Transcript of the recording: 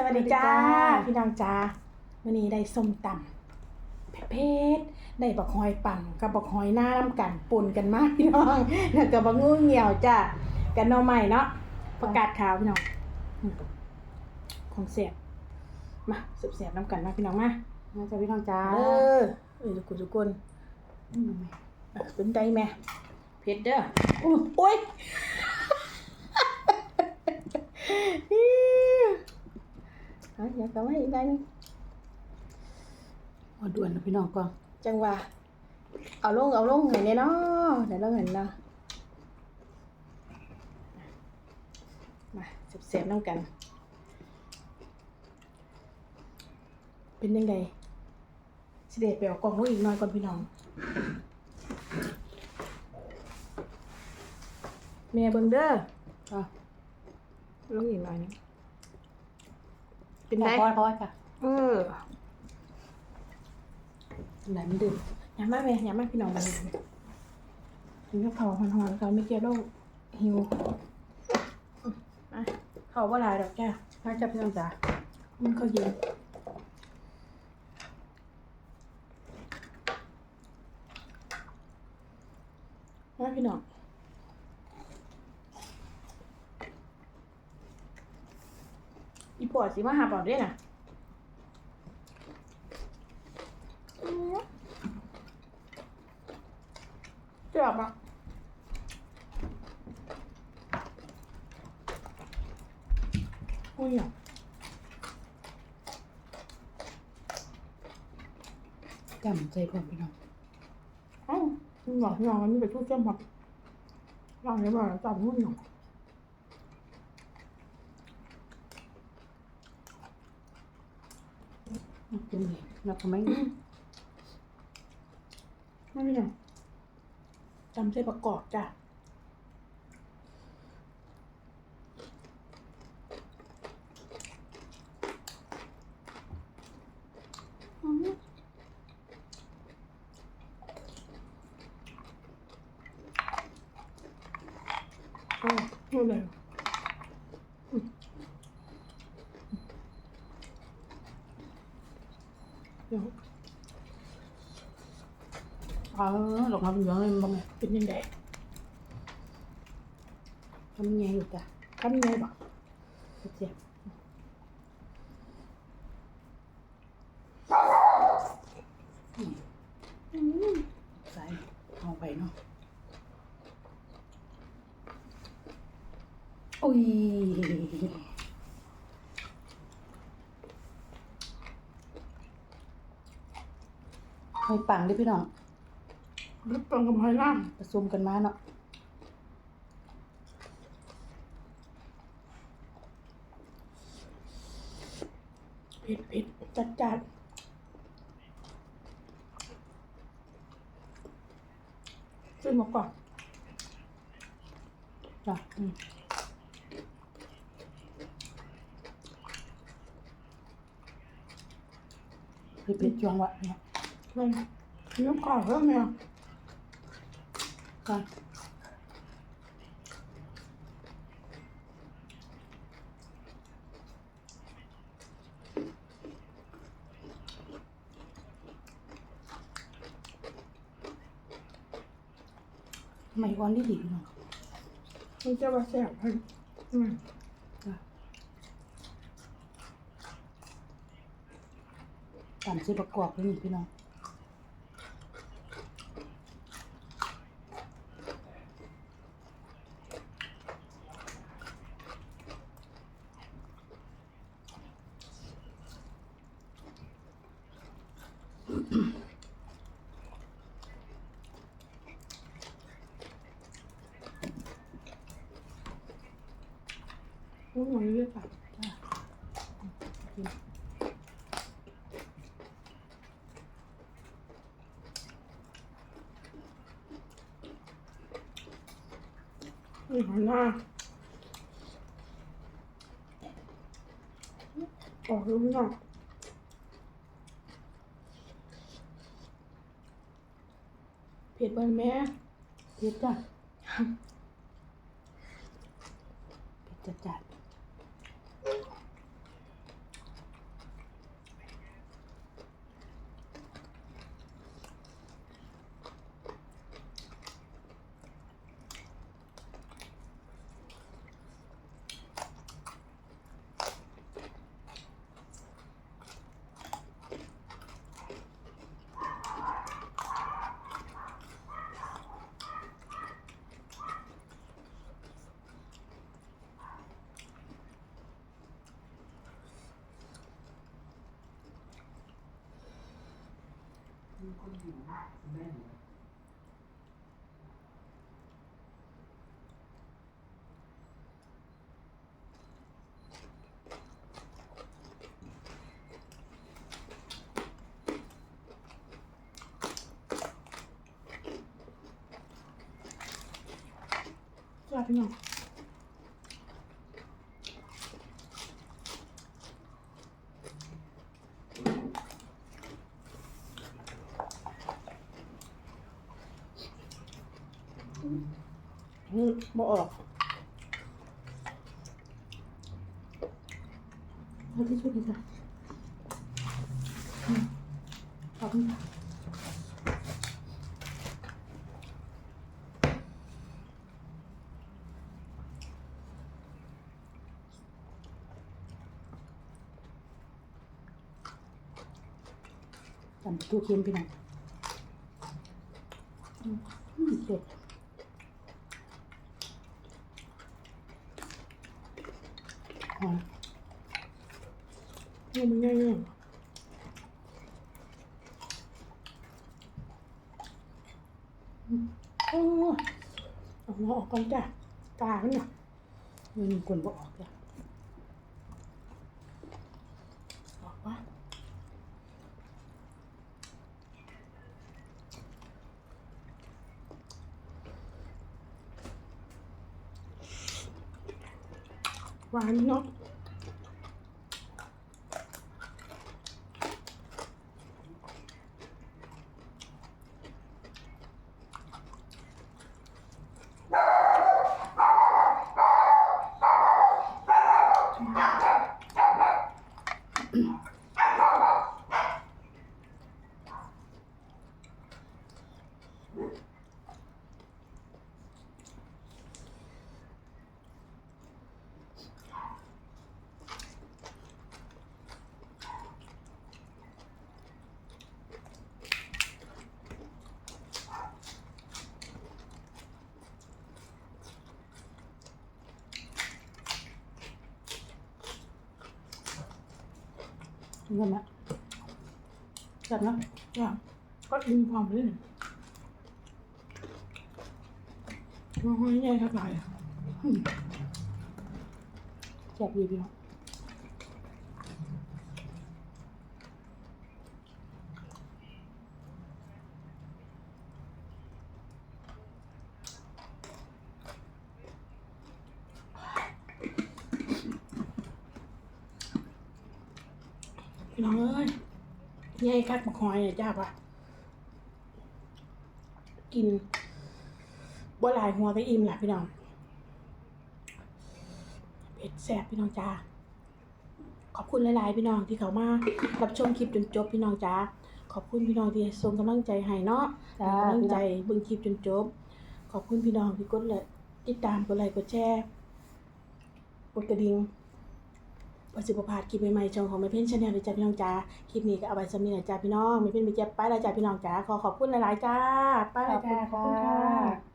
สวัสดีจ้าสวัสดีจ้า พี่น้องจ้าวันนี้ได้ส้มตำเผ็ดๆได้บักหอยปั่นกับบักหอยหน้าน้ำกันปุ่นกันมากพี่น้องแล้วก็บักงูเหี่ยวจ้ากันหน่อใหม่เนาะประกาศข่าวพี่น้องอืมของเสียบมาเสียบๆน้ำกันมาพี่น้องมามาจากพี่น้องจ้าเออเออทุกคนทุกคนอืมเออเป็นใจแม่เผ็ดเด้ออุ้ย โอ้ยเอาอย่าเข้ามาอีกได้นึงมาด่วนนะพี่น้องก่อนจังหวะเอาลงเอาลงให้แน่เนาะเดี๋ยวเราเห็นเนาะมาเสียบๆน้ำกัน เป็นยังไงสิเดชไปเอากล่องลงอีกหน่อยก่อนพี่น้อง แม่เบิ่งเด้ออะลงอีกหน่อยหนึง เป็นไงพอยพอยค่ะเออไหนมันดื่มอย่ามาแม่อย่ามาพี่น้องมาเลยกินกับเขาวหอนๆเขาไม่เกี่ยวโรคหิวอืมมาเขาว่าลายดอกแก้วมาจากพี่น้องจ้ามันเขาเย็นมาพี่น้อง อีปอดสิมาหาปอดด้วยนะเจ็บอะอุ้ยอะจำใจพร้อมพี่น้องเอ้าคุณบอกพี่น้องมันมีไปทุกเจ้าหมดร่างเลยว่าจับหุ้นหน่อย กินเลยเราก็ไม่ไม่พี่น้องจำเส้นประกอบจ้ะอืมโอ้ดูเลยอืม เดี๋ยวเออหลอกเราเป็นยังไงบ้างไง เป็นยังไง ทำยังไงอยู่จ้ะ ทำยังไงบ้าง เจ็บใส่เอาไปเนาะอุ้ยไม่ ปังดิพี่น้องรึบตรงกับหอยล่างผสมกันมาเนาะเผ็ดเผ็ดจัดจัดขึ้นมาก่อนจ้ะอืมเผ็ดๆจวงวะเนาะเลยเนื้อก่อนเพิ่มเนี่ยจ้ะทำไมอ้อนดีดีๆเนาะมันจะมาแสบให้อืมจ้ะตามซื้อประกอบด้วยนี่พี่น้อง อุ้ยหอยเลือดค่ะนี่หอยหน้าออกลูกหน่อย เผ็ดเบอร์แม่เผ็ดจ้ะเผ็ดจัดจัด สวัสดี น้องอืมบ่ออกเอาที่ช่วยกันจ้ะอืมขอบคุณค่ะตำตู้เค็มพี่น้องอืมอืมเด็ด หอมนี่มันง่ายๆโอ้เอาหัวออกก่อนจ้ะตาเนี่ยมันมีคนบ่ออกจ้ะ ออกว่า หวานเนาะเงินละจับเนาะจ้ะก็อิ่มพร้อมเลยว่าห้อยใหญ่เท่าไหร่อะจับดีพี่น้อง พี่น้องเอ้ยใหญ่คักบักหอยเนี่ยจ้าปะกินบ่หลายหัวก็อิ่มแหละพี่น้องเผ็ดแซ่บพี่น้องจ้าขอบคุณหลายๆพี่น้องที่เขามารับชมคลิปจนจบพี่น้องจ้าขอบคุณพี่น้องที่ส่งกำลังใจให้เนาะจ้าให้กำลังพี่ใจน้องเบิ่งคลิปจนจบ ขอบคุณพี่น้องที่กดเลยติดตามกดไลค์กดแชร์กดกระดิ่ง ประสิบภาพคลิปใหม่ๆช่องของแม่เพ่นชาแนลเลยจ้าพี่น้องจ้าคลิปนี้ก็เอาไว้สำนีนะจ้าพี่น้องแม่เพ่นมีเจ็บไปแล้วจ้าพี่น้องจ้าขอขอบคุณหลายๆจ้าไปแล้วจ้าขอบคุณค่ะ